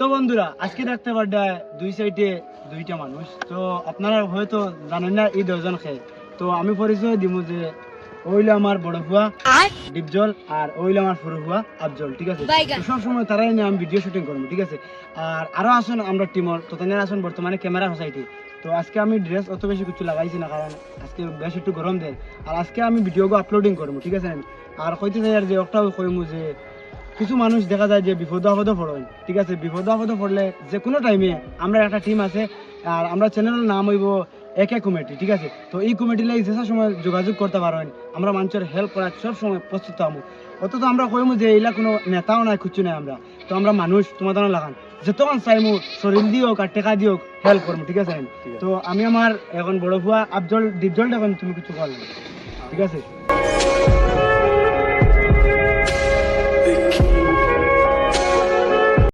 তো বন্ধুরা আজকে দেখতে পারডা দুই সাইডে দুইটা মানুষ। তো আপনারা হয়তো জানেন না এই দশজন খেয়ে। তো আমি পরিচয় দিব যে ওইলো আমার বড় ফুয়া ডিপজল আর ওইলো আমার ফুরু ফুয়া আফজল ঠিক আছে? সব সময় তারাই নিয়ে আমি ভিডিও শুটিং করব ঠিক আছে? আর আরও আসুন আমরা টিমর তো তাদের আসুন বর্তমানে ক্যামেরা সোসাইটি। তো আজকে আমি ড্রেস অত বেশি কিছু লাগাইছি না কারণ আজকে বেশ একটু গরম দেয়। আর আজকে আমি ভিডিওগো আপলোডিং করব ঠিক আছে? আর কইতে চাই আর যে একটাও কইমু যে কিছু মানুষ দেখা যায় যে বিপদ আপদে পড়েন ঠিক আছে বিপদ আপদে পড়লে যে কোনো টাইমে আমরা একটা টিম আছে আর আমরা চ্যানেলের নাম হইব একে কমিটি ঠিক আছে? তো এই কমিটি লাগে যে সময় যোগাযোগ করতে পারেন আমরা মানুষের হেল্প করার সব সময় প্রস্তুত হব। অত তো আমরা কইমু যে এইলা কোনো নেতাও নাই কিছু নাই আমরা। তো আমরা মানুষ তোমাদের লাগান। যতক্ষণ চাইমু শরীর দিও আর টেকা দিও হেল্প করব ঠিক আছে? তো আমি আমার এখন বড় ভুয়া আফজল ডিপজল এখন তুমি কিছু কর ঠিক আছে?